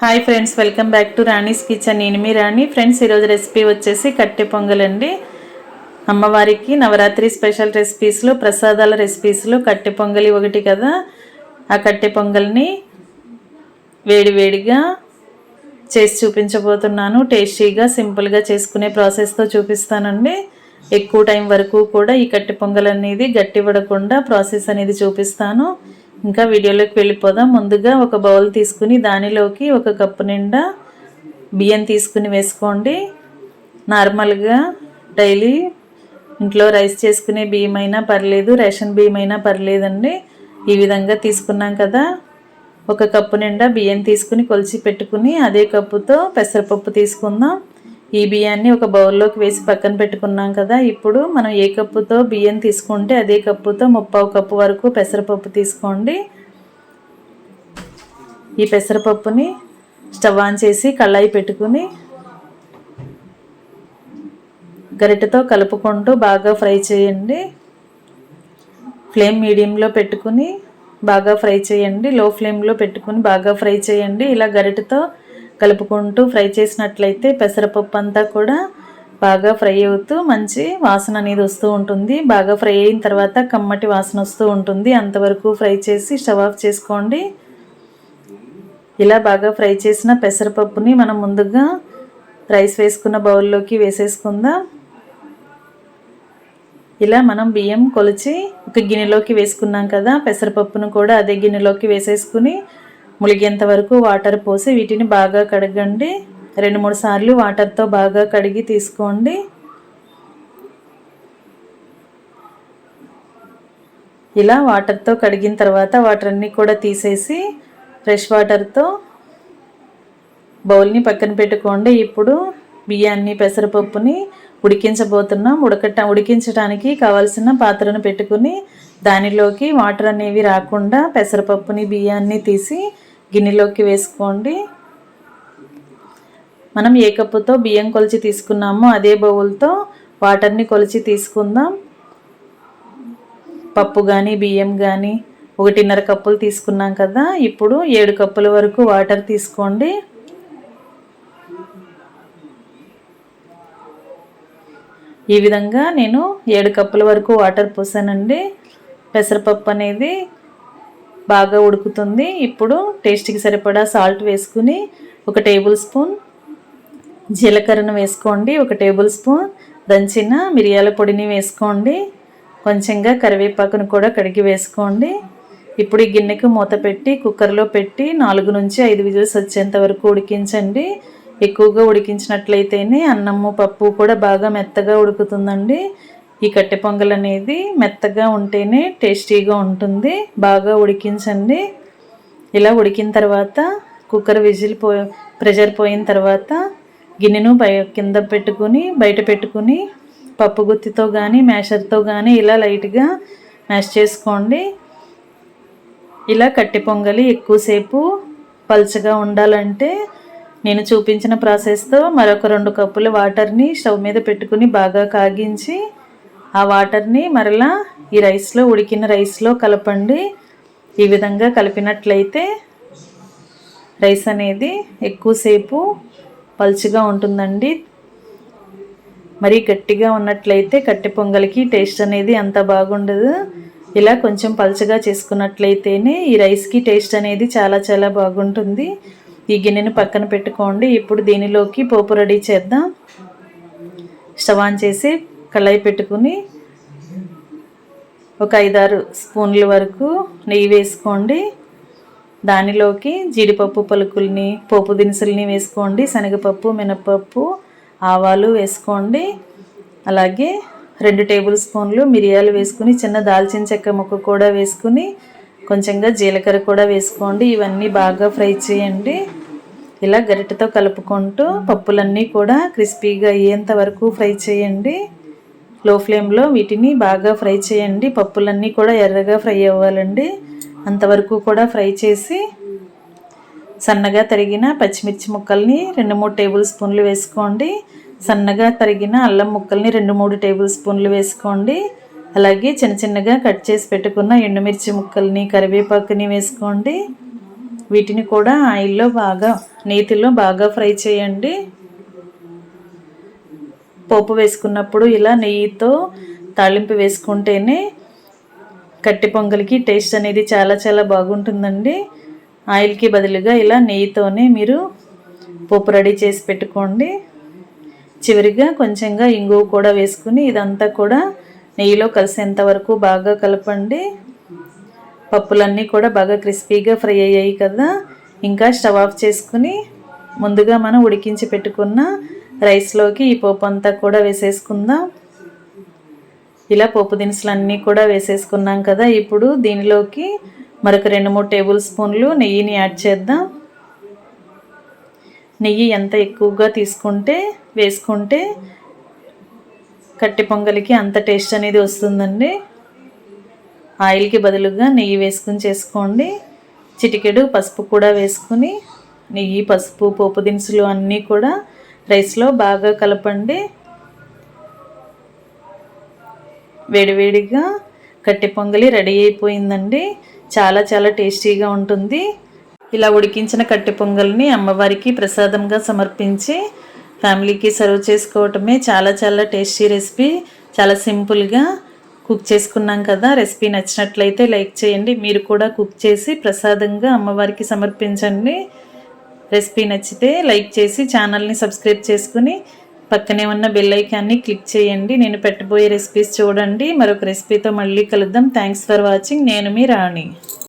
Hi friends welcome back to Rani's kitchen. నేను మీ రాణి. Friends ఈరోజు రెసిపీ వచ్చేసి కట్టె పొంగల్ అండి అమ్మవారికి నవరాత్రి స్పెషల్ రెసిపీస్లో ప్రసాదాల రెసిపీస్లో కట్టె పొంగలి ఒకటి కదా. ఆ కట్టె పొంగల్ని వేడివేడిగా చేసి చూపించబోతున్నాను. టేస్టీగా సింపుల్గా చేసుకునే ప్రాసెస్తో చూపిస్తానండి. ఎక్కువ టైం వరకు కూడా ఈ కట్టె పొంగల్ అనేది గట్టి పడకుండా ప్రాసెస్ అనేది చూపిస్తాను. ఇంకా వీడియోలోకి వెళ్ళిపోదాం. ముందుగా ఒక బౌల్ తీసుకుని దానిలోకి ఒక కప్పు నిండా బియ్యం తీసుకుని వేసుకోండి. నార్మల్గా డైలీ ఇంట్లో రైస్ చేసుకునే బియ్యం అయినా పర్లేదు రేషన్ బియ్యం అయినా పర్లేదండి. ఈ విధంగా తీసుకున్నాం కదా. ఒక కప్పు నిండా బియ్యం తీసుకుని కొలిచి పెట్టుకుని అదే కప్పుతో పెసరపప్పు తీసుకుందాం. ఈ బియ్యాన్ని ఒక బౌల్లోకి వేసి పక్కన పెట్టుకున్నాం కదా ఇప్పుడు మనం ఏ కప్పుతో బియ్యం తీసుకుంటే అదే కప్పుతో ముప్పావు కప్పు వరకు పెసరపప్పు తీసుకోండి. ఈ పెసరపప్పుని స్టవ్ ఆన్ చేసి కళాయి పెట్టుకుని గరిటెతో కలుపుకుంటూ బాగా ఫ్రై చేయండి. ఫ్లేమ్ మీడియంలో పెట్టుకుని బాగా ఫ్రై చేయండి. లో ఫ్లేమ్లో పెట్టుకుని బాగా ఫ్రై చేయండి. ఇలా గరిటెతో కలుపుకుంటూ ఫ్రై చేసినట్లయితే పెసరపప్పు అంతా కూడా బాగా ఫ్రై అవుతూ మంచి వాసన అనేది వస్తూ ఉంటుంది. బాగా ఫ్రై అయిన తర్వాత కమ్మటి వాసన వస్తూ ఉంటుంది. అంతవరకు ఫ్రై చేసి స్టవ్ ఆఫ్ చేసుకోండి. ఇలా బాగా ఫ్రై చేసిన పెసరపప్పుని మనం ముందుగా రైస్ వేసుకున్న బౌల్లోకి వేసేసుకుందాం. ఇలా మనం బియ్యం కొలిచి ఒక గిన్నెలోకి వేసుకున్నాం కదా పెసరపప్పును కూడా అదే గిన్నెలోకి వేసేసుకుని ములిగేంత వరకు వాటర్ పోసి వీటిని బాగా కడగండి. రెండు మూడు సార్లు వాటర్తో బాగా కడిగి తీసుకోండి. ఇలా వాటర్తో కడిగిన తర్వాత వాటర్ అన్నీ కూడా తీసేసి ఫ్రెష్ వాటర్తో బౌల్ని పక్కన పెట్టుకోండి. ఇప్పుడు బియ్యాన్ని పెసరపప్పుని ఉడికించబోతున్నాం. ఉడకట ఉడికించడానికి కావలసిన పాత్రను పెట్టుకుని దానిలోకి వాటర్ అనేవి రాకుండా పెసరపప్పుని బియ్యాన్ని తీసి గిన్నెలోకి వేసుకోండి. మనం ఏ కప్పుతో బియ్యం కొలిచి తీసుకున్నామో అదే బౌల్తో వాటర్ని కొలిచి తీసుకుందాం. పప్పు కానీ బియ్యం కానీ ఒకటిన్నర కప్పులు తీసుకున్నాం కదా ఇప్పుడు ఏడు కప్పుల వరకు వాటర్ తీసుకోండి. ఈ విధంగా నేను ఏడు కప్పుల వరకు వాటర్ పోసానండి. పెసరపప్పు అనేది బాగా ఉడుకుతుంది. ఇప్పుడు టేస్ట్కి సరిపడా సాల్ట్ వేసుకుని ఒక టేబుల్ స్పూన్ జీలకర్రను వేసుకోండి. ఒక టేబుల్ స్పూన్ దంచిన మిరియాల పొడిని వేసుకోండి. కొంచెంగా కరివేపాకును కూడా కడిగి వేసుకోండి. ఇప్పుడు ఈ గిన్నెకు మూత పెట్టి కుక్కర్లో పెట్టి నాలుగు నుంచి ఐదు విజిల్స్ వచ్చేంత వరకు ఉడికించండి. ఎక్కువగా ఉడికించినట్లయితేనే అన్నము పప్పు కూడా బాగా మెత్తగా ఉడుకుతుందండి. ఈ కట్టె పొంగల్ అనేది మెత్తగా ఉంటేనే టేస్టీగా ఉంటుంది. బాగా ఉడికించండి. ఇలా ఉడికిన తర్వాత కుక్కర్ విజిల్ పో ప్రెషర్ పోయిన తర్వాత గిన్నెను బయ కింద పెట్టుకుని బయట పెట్టుకుని పప్పు గుత్తితో కానీ మ్యాషర్తో కానీ ఇలా లైట్గా మ్యాష్ చేసుకోండి. ఇలా కట్టె పొంగలి ఎక్కువసేపు పల్చగా ఉండాలంటే నేను చూపించిన ప్రాసెస్తో మరొక రెండు కప్పుల వాటర్ని స్టవ్ మీద పెట్టుకుని బాగా కాగించి ఆ వాటర్ని మరలా ఈ రైస్లో ఉడికిన రైస్లో కలపండి. ఈ విధంగా కలిపినట్లయితే రైస్ అనేది ఎక్కువసేపు పలుచగా ఉంటుందండి. మరీ గట్టిగా ఉన్నట్లయితే కట్టె పొంగల్కి టేస్ట్ అనేది అంత బాగుండదు. ఇలా కొంచెం పలుచగా చేసుకున్నట్లయితేనే ఈ రైస్కి టేస్ట్ అనేది చాలా చాలా బాగుంటుంది. ఈ గిన్నెను పక్కన పెట్టుకోండి. ఇప్పుడు దీనిలోకి పోపు రెడీ చేద్దాం. స్టవ్ ఆన్ చేసి కళాయి పెట్టుకుని ఒక ఐదారు స్పూన్ల వరకు నెయ్యి వేసుకోండి. దానిలోకి జీడిపప్పు పలుకుల్ని పోపు దినుసుల్ని వేసుకోండి. శనగపప్పు మినపప్పు ఆవాలు వేసుకోండి. అలాగే రెండు టేబుల్ స్పూన్లు మిరియాలు వేసుకుని చిన్న దాల్చిన చెక్క ముక్క కూడా వేసుకుని కొంచెంగా జీలకర్ర కూడా వేసుకోండి. ఇవన్నీ బాగా ఫ్రై చేయండి. ఇలా గరిటతో కలుపుకుంటూ పప్పులన్నీ కూడా క్రిస్పీగా అయ్యేంత వరకు ఫ్రై చేయండి. లో ఫ్లేమ్లో వీటిని బాగా ఫ్రై చేయండి. పప్పులన్నీ కూడా ఎర్రగా ఫ్రై అవ్వాలండి. అంతవరకు కూడా ఫ్రై చేసి సన్నగా తరిగిన పచ్చిమిర్చి ముక్కల్ని రెండు మూడు టేబుల్ స్పూన్లు వేసుకోండి. సన్నగా తరిగిన అల్లం ముక్కల్ని రెండు మూడు టేబుల్ స్పూన్లు వేసుకోండి. అలాగే చిన్న చిన్నగా కట్ చేసి పెట్టుకున్న ఎండుమిర్చి ముక్కల్ని కరివేపాకుని వేసుకోండి. వీటిని కూడా ఆయిల్లో బాగా నేతిలో బాగా ఫ్రై చేయండి. పోపు వేసుకున్నప్పుడు ఇలా నెయ్యితో తాళింపు వేసుకుంటేనే కట్టి పొంగలికి టేస్ట్ అనేది చాలా చాలా బాగుంటుందండి. ఆయిల్కి బదులుగా ఇలా నెయ్యితోనే మీరు పోపు రెడీ చేసి పెట్టుకోండి. చివరిగా కొంచెంగా ఇంగువ కూడా వేసుకుని ఇదంతా కూడా నెయ్యిలో కలిసేంత వరకు బాగా కలపండి. పప్పులన్నీ కూడా బాగా క్రిస్పీగా ఫ్రై అయ్యాయి కదా. ఇంకా స్టవ్ ఆఫ్ చేసుకుని ముందుగా మనం ఉడికించి పెట్టుకున్న రైస్లోకి ఈ పోపు అంతా కూడా వేసేసుకుందాం. ఇలా పోపు దినుసులు అన్నీ కూడా వేసేసుకున్నాం కదా. ఇప్పుడు దీనిలోకి మరొక రెండు మూడు టేబుల్ స్పూన్లు నెయ్యిని యాడ్ చేద్దాం. నెయ్యి ఎంత ఎక్కువగా తీసుకుంటే వేసుకుంటే కట్టి పొంగలికి అంత టేస్ట్ అనేది వస్తుందండి. ఆయిల్కి బదులుగా నెయ్యి వేసుకుని చేసుకోండి. చిటికెడు పసుపు కూడా వేసుకుని నెయ్యి పసుపు పోపు దినుసులు అన్నీ కూడా రైస్లో బాగా కలపండి. వేడివేడిగా కట్టి పొంగలి రెడీ అయిపోయిందండి. చాలా చాలా టేస్టీగా ఉంటుంది. ఇలా ఉడికించిన కట్టి పొంగల్ని అమ్మవారికి ప్రసాదంగా సమర్పించి ఫ్యామిలీకి సర్వ్ చేసుకోవటమే చాలా చాలా టేస్టీ రెసిపీ. చాలా సింపుల్గా కుక్ చేసుకున్నాం కదా. రెసిపీ నచ్చినట్లయితే లైక్ చేయండి. మీరు కూడా కుక్ చేసి ప్రసాదంగా అమ్మవారికి సమర్పించండి. రెసిపీ నచ్చితే లైక్ చేసి ఛానల్ని సబ్స్క్రైబ్ చేసుకుని పక్కనే ఉన్న బెల్ ఐకాన్ని క్లిక్ చేయండి. నేను పెట్టబోయే రెసిపీస్ చూడండి. మరొక రెసిపీతో మళ్ళీ కలుద్దాం. థ్యాంక్స్ ఫర్ వాచింగ్ నేను మీ రాణి.